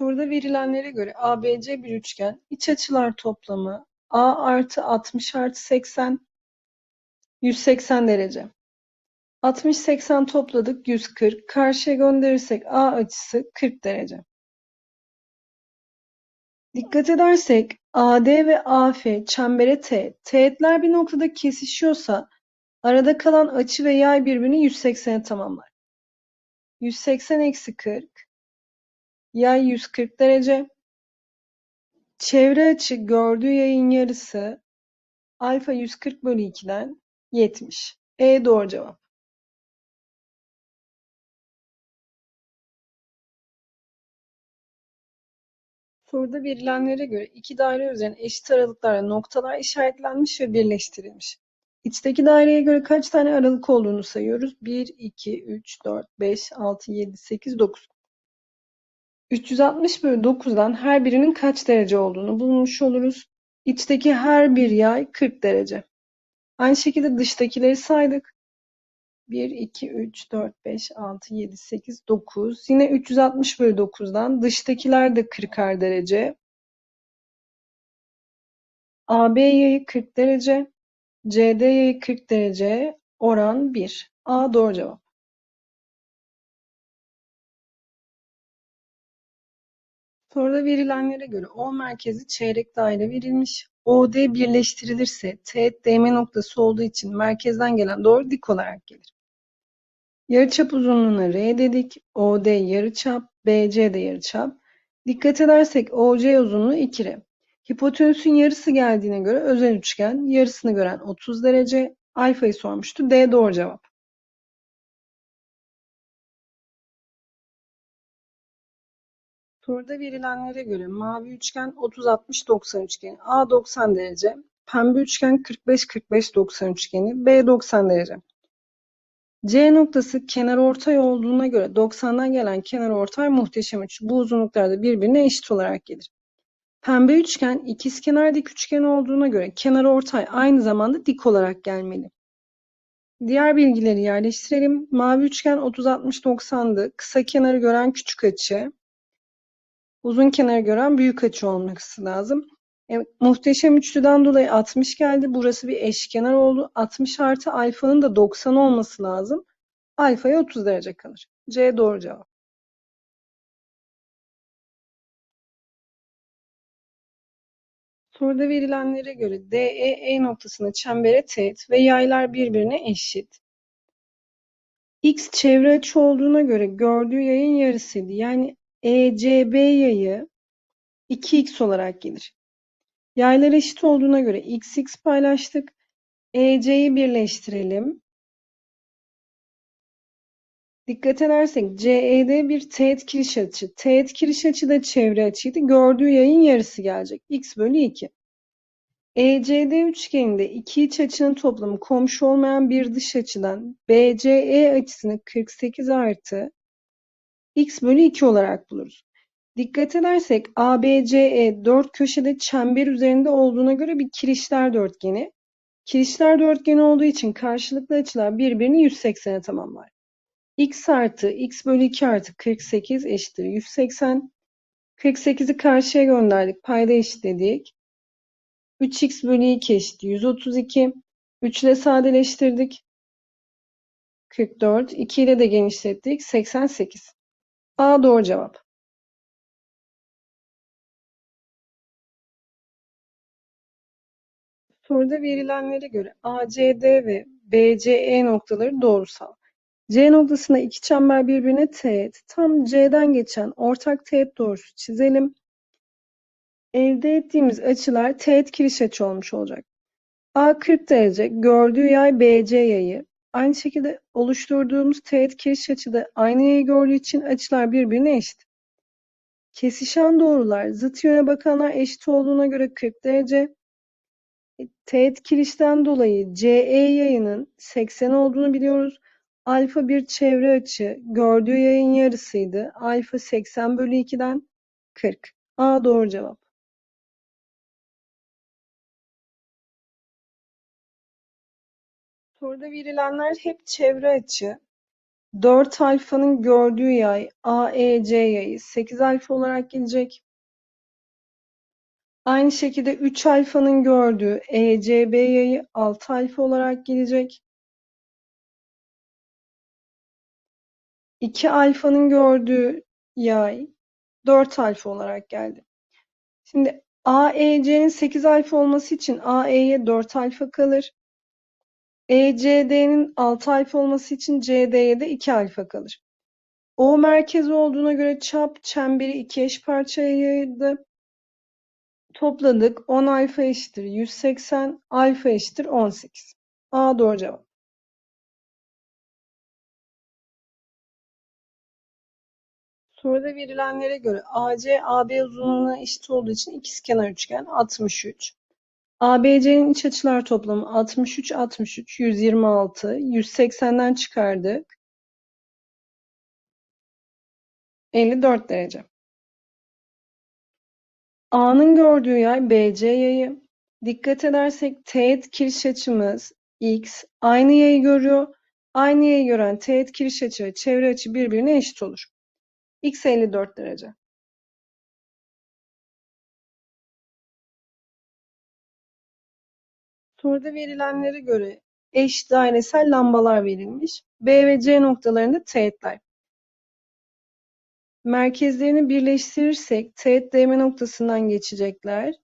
Soruda verilenlere göre ABC bir üçgen, iç açılar toplamı A artı 60 artı 80, 180 derece. 60-80 topladık 140. Karşıya gönderirsek A açısı 40 derece. Dikkat edersek AD ve AF çembere teğet. Teğetler bir noktada kesişiyorsa arada kalan açı ve yay birbirini 180'e tamamlar. 180 eksi 40 yay 140 derece. Çevre açı gördüğü yayın yarısı alfa 140 bölü 2'den 70. E doğru cevap. Soruda verilenlere göre iki daire üzerine eşit aralıklarla noktalar işaretlenmiş ve birleştirilmiş. İçteki daireye göre kaç tane aralık olduğunu sayıyoruz. 1, 2, 3, 4, 5, 6, 7, 8, 9. 360 bölü 9'dan her birinin kaç derece olduğunu bulmuş oluruz. İçteki her bir yay 40 derece. Aynı şekilde dıştakileri saydık. 1, 2, 3, 4, 5, 6, 7, 8, 9. Yine 360 bölü 9'dan dıştakiler de 40'ar derece. AB yayı 40 derece. CD yayı 40 derece. Oran 1. A doğru cevap. Soruda verilenlere göre O merkezi çeyrek daire verilmiş. OD birleştirilirse teğet değme noktası olduğu için merkezden gelen doğru dik olarak gelir. Yarıçap uzunluğuna R dedik. OD yarıçap, BC de yarıçap. Dikkat edersek OC uzunluğu 2R. Hipotenüsün yarısı geldiğine göre özel üçgen yarısını gören 30 derece. Alfayı sormuştu. D doğru cevap. Soruda verilenlere göre mavi üçgen 30-60-90 üçgeni A 90 derece, pembe üçgen 45-45-90 üçgeni B 90 derece. C noktası kenarortay olduğuna göre 90'dan gelen kenarortay muhteşem üçgen. Bu uzunluklar da birbirine eşit olarak gelir. Pembe üçgen ikizkenar dik üçgen olduğuna göre kenarortay aynı zamanda dik olarak gelmeli. Diğer bilgileri yerleştirelim. Mavi üçgen 30-60-90'dı. Kısa kenarı gören küçük açı. Uzun kenarı gören büyük açı olması lazım. Evet, muhteşem üçlüden dolayı 60 geldi. Burası bir eşkenar oldu. 60 artı alfanın da 90 olması lazım. Alfaya 30 derece kalır. C doğru cevap. Soruda verilenlere göre DE E noktasında çembere teğet ve yaylar birbirine eşit. X çevre açı olduğuna göre gördüğü yayın yarısıydı. Yani ECB yayı 2x olarak gelir. Yaylar eşit olduğuna göre x x paylaştık. EC'yi birleştirelim. Dikkat edersek CED bir teğet kiriş açı. Teğet kiriş açı da çevre açıydı. Gördüğü yayın yarısı gelecek. x bölü 2. ECD üçgeninde iki iç açının toplamı komşu olmayan bir dış açıdan BCE açısını 48 artı x bölü 2 olarak buluruz. Dikkat edersek ABCE dört köşede çember üzerinde olduğuna göre bir kirişler dörtgeni. Kirişler dörtgeni olduğu için karşılıklı açılar birbirini 180'e tamamlar. x artı x bölü 2 artı 48 eşittir 180. 48'i karşıya gönderdik. Payda eşitledik. 3x bölü 2 eşittir 132. 3 ile sadeleştirdik. 44. 2 ile de genişlettik. 88. A doğru cevap. Soruda verilenlere göre ACD ve BCE noktaları doğrusal. C noktasında iki çember birbirine teğet. Tam C'den geçen ortak teğet doğrusu çizelim. Elde ettiğimiz açılar teğet kiriş açı olmuş olacak. A 40 derece, gördüğü yay BC yayı. Aynı şekilde oluşturduğumuz teğet kiriş açı da aynı yayı gördüğü için açılar birbirine eşit. Kesişen doğrular zıt yöne bakanlar eşit olduğuna göre 40 derece. Teğet kirişten dolayı CE yayının 80 olduğunu biliyoruz. Alfa bir çevre açı. Gördüğü yayın yarısıydı. Alfa 80 bölü 2'den 40. A doğru cevap. Soruda verilenler hep çevre açı. Dört alfanın gördüğü yay AEC yayı sekiz alfa olarak gelecek. Aynı şekilde üç alfanın gördüğü ECB yayı altı alfa olarak gelecek. 2 alfanın gördüğü yay 4 alfa olarak geldi. Şimdi AEC'nin 8 alfa olması için AE'ye 4 alfa kalır. ECD'nin 6 alfa olması için CD'ye de 2 alfa kalır. O merkezi olduğuna göre çap çemberi iki eş parçaya yayıldı. Topladık. 10 alfa eşittir 180, alfa eşittir 18. A doğru cevap. Soruda verilenlere göre AC, AB uzunluğuna eşit olduğu için ikizkenar üçgen 63. ABC'nin iç açılar toplamı 63, 63, 126, 180'den çıkardık. 54 derece. A'nın gördüğü yay BC yayı. Dikkat edersek teğet kiriş açımız X aynı yayı görüyor. Aynı yayı gören teğet kiriş açı ve çevre açı birbirine eşit olur. X 54 derece. Soruda verilenlere göre eş dairesel lambalar verilmiş. B ve C noktalarında teğetler. Merkezlerini birleştirirsek teğet değme noktasından geçecekler.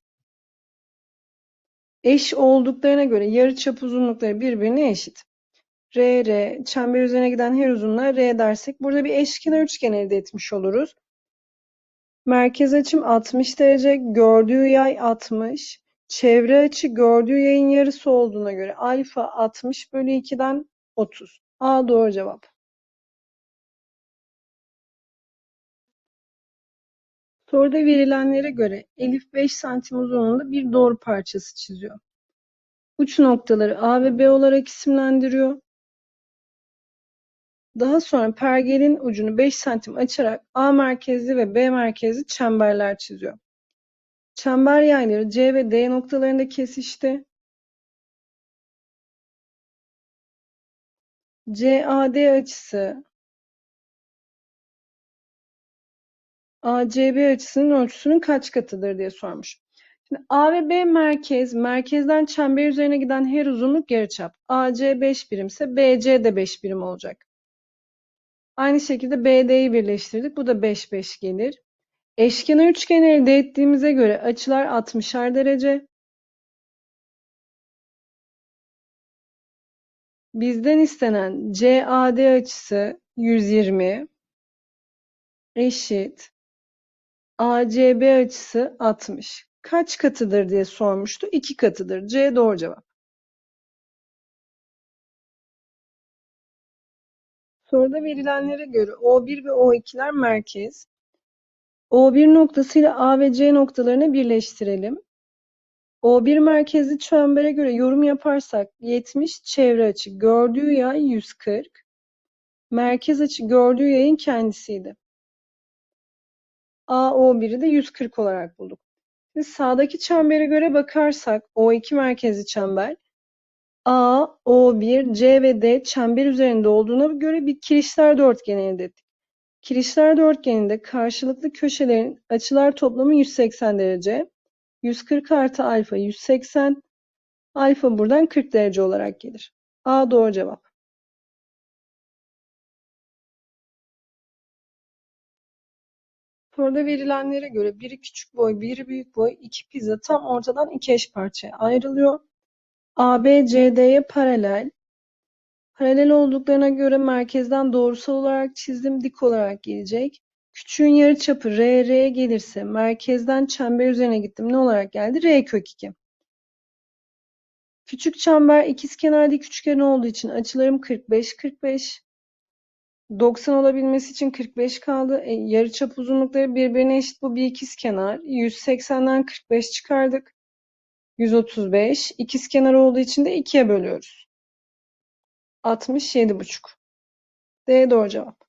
Eş olduklarına göre yarıçap uzunlukları birbirine eşit. R, R, çember üzerine giden her uzunluğa R dersek burada bir eşkenar üçgen elde etmiş oluruz. Merkez açım 60 derece, gördüğü yay 60. Çevre açı gördüğü yayın yarısı olduğuna göre alfa 60 bölü 2'den 30. A doğru cevap. Soruda verilenlere göre Elif 5 santim uzunluğunda bir doğru parçası çiziyor. Uç noktaları A ve B olarak isimlendiriyor. Daha sonra pergelin ucunu 5 santim açarak A merkezli ve B merkezli çemberler çiziyor. Çember yayları C ve D noktalarında kesişti. CAD açısı ACB açısının ölçüsünün kaç katıdır diye sormuş. Şimdi A ve B merkez, merkezden çember üzerine giden her uzunluk yarıçap. AC 5 birimse BC de 5 birim olacak. Aynı şekilde BD'yi birleştirdik. Bu da 5 5 gelir. Eşkenar üçgen elde ettiğimize göre açılar 60'ar derece. Bizden istenen CAD açısı 120 eşit ACB açısı 60. Kaç katıdır diye sormuştu. 2 katıdır. C doğru cevap. Soruda verilenlere göre O1 ve O2'ler merkez. O1 noktasıyla A ve C noktalarını birleştirelim. O1 merkezli çembere göre yorum yaparsak 70 çevre açı gördüğü yay 140. Merkez açı gördüğü yayın kendisiydi. AO1'i de 140 olarak bulduk. Şimdi sağdaki çembere göre bakarsak O2 merkezli çember A, O1, C ve D çember üzerinde olduğuna göre bir kirişler dörtgeni elde ettik. Kirişler dörtgeninde karşılıklı köşelerin açılar toplamı 180 derece. 140 artı alfa 180. Alfa buradan 40 derece olarak gelir. A doğru cevap. Soruda verilenlere göre biri küçük boy, biri büyük boy, iki pizza tam ortadan iki eş parçaya ayrılıyor. AB CD'ye paralel. Paralel olduklarına göre merkezden doğrusal olarak çizdim, dik olarak gelecek. Küçüğün yarıçapı R, R gelirse merkezden çember üzerine gittim. Ne olarak geldi? R kök 2. Küçük çember ikizkenar dik üçgen olduğu için açılarım 45, 45. 90 olabilmesi için 45 kaldı. E, yarıçap uzunlukları birbirine eşit. Bu bir ikizkenar. 180'den 45 çıkardık. 135. İkizkenar olduğu için de 2'ye bölüyoruz. 67,5. D doğru cevap.